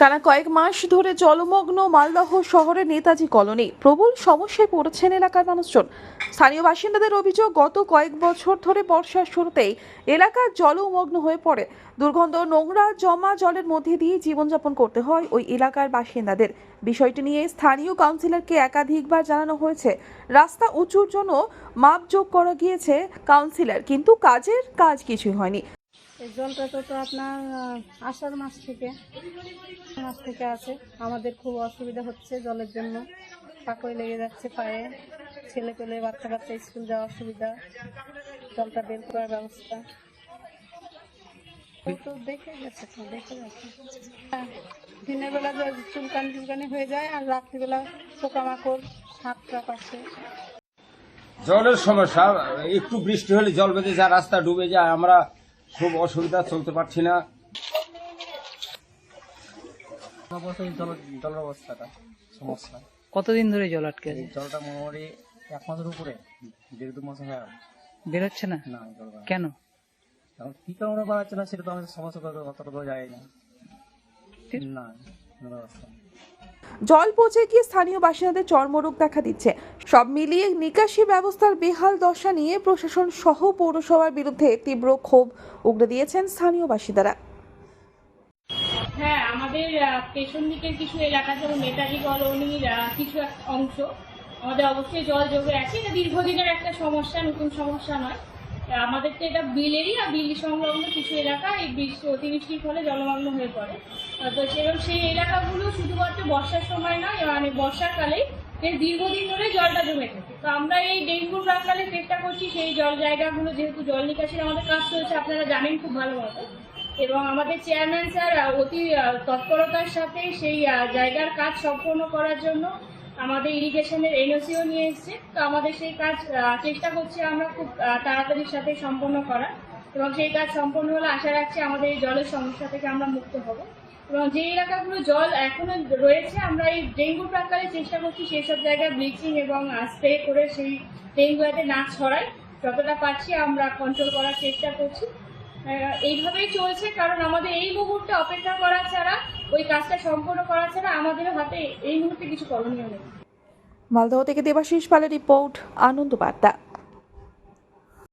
টানা কয়েক মাস ধরে জলমগ্ন মালদহ শহরের নেতাজি কলোনি। প্রবল সমস্যায় পড়েছেন এলাকার মানুষজন। স্থানীয় বাসিন্দাদের অভিযোগ, গত কয়েক বছর ধরে বর্ষার শুরুতেই এলাকা জলমগ্ন হয়ে পড়ে। দুর্গন্ধ, নোংরা জমা জলের মধ্যে দিয়ে জীবনযাপন করতে হয় ওই এলাকার বাসিন্দাদের। বিষয়টি নিয়ে স্থানীয় কাউন্সিলরকে একাধিকবার জানানো হয়েছে। রাস্তা উঁচুর জন্য মাপযোগ করা গিয়েছে কাউন্সিলর, কিন্তু কাজের কাজ কিছুই হয়নি। এই জলটা তো আপনার আষাঢ় মাস থেকে মাস থেকে আছে। আমাদের খুব অসুবিধা হচ্ছে জলের জন্য। পাকড়ে লেগে যাচ্ছে পায়ে। ছেলে পেলে বাচ্চা কাচ্চা স্কুল যাওয়া অসুবিধা। জলটা বের করার ব্যবস্থা। তো দেখে গেছে তো দেখে গেছে। হ্যাঁ, দিনের বেলা যে চুলকানি চুলকানি হয়ে যায় আর রাত্রিবেলা পোকামাকড় সাপ টাপ আসে। জলের সমস্যা একটু বৃষ্টি হলে জল বেঁধে যায় রাস্তা ডুবে যায়। আমরা খুব অসুবিধা চলতে পারছি না। জলের অবস্থাটা সমস্যা। কতদিন ধরে জল আটকে আছে? জলটা মোটামুটি এক মাসের উপরে দেড় দু মাস হয়ে বেরোচ্ছে না? না জল কেন? এখন কি কারণে বাড়াচ্ছে না সেটা তো আমাদের সমস্যা তো যায় না। না নেই। জল পচে গিয়ে স্থানীয় বাসিন্দাদের চর্মরোগ দেখা দিচ্ছে। সব মিলিয়ে নিকাশি ব্যবস্থার বেহাল দশা নিয়ে প্রশাসন সহ পৌরসভার বিরুদ্ধে তীব্র ক্ষোভ উগড়ে দিয়েছেন স্থানীয় বাসিন্দারা। হ্যাঁ আমাদের পেছন দিকের কিছু এলাকা যেমন নেতাজি কলোনির কিছু অংশ, আমাদের অবশ্যই জল জমে আছে। এটা দীর্ঘদিনের একটা সমস্যা, নতুন সমস্যা নয়। আমাদের তো এটা বিলেরই আর বিল সংলগ্ন কিছু এলাকা, এই বৃষ্টি অতিবৃষ্টির ফলে জলমগ্ন হয়ে পড়ে। তো এবং সেই এলাকাগুলো শুধুমাত্র বর্ষার সময় নয় মানে বর্ষাকালেই এর দীর্ঘদিন ধরে জলটা জমে থাকে। তো আমরা এই ডেঙ্গুর প্রাকালে চেষ্টা করছি সেই জল জায়গাগুলো, যেহেতু জল নিকাশির আমাদের কাজ চলছে, আপনারা জানেন খুব ভালো মতো। এবং আমাদের চেয়ারম্যান স্যার অতি তৎপরতার সাথে সেই জায়গার কাজ সম্পন্ন করার জন্য আমাদের ইরিগেশনের এনওসিও নিয়ে এসছে। তো আমাদের সেই কাজ চেষ্টা করছি আমরা খুব তাড়াতাড়ির সাথে সম্পন্ন করার। এবং সেই কাজ সম্পন্ন হলে আশা রাখছি আমাদের এই জলের সমস্যা থেকে আমরা মুক্ত হব। এবং যে এলাকাগুলো জল এখনও রয়েছে, আমরা এই ডেঙ্গু প্রাকারে চেষ্টা করছি সেই সব জায়গায় ব্লিচিং এবং স্প্রে করে সেই ডেঙ্গু যাতে না ছড়ায় যতটা পারছি আমরা কন্ট্রোল করার চেষ্টা করছি। এইভাবেই চলছে, কারণ আমাদের এই মুহূর্তে অপেক্ষা করা ছাড়া ওই কাজটা সম্পূর্ণ করা ছাড়া আমাদের হাতে এই মুহূর্তে কিছু করণীয় নেই। মালদহ থেকে দেবাশিস পালের রিপোর্ট, আনন্দ বার্তা।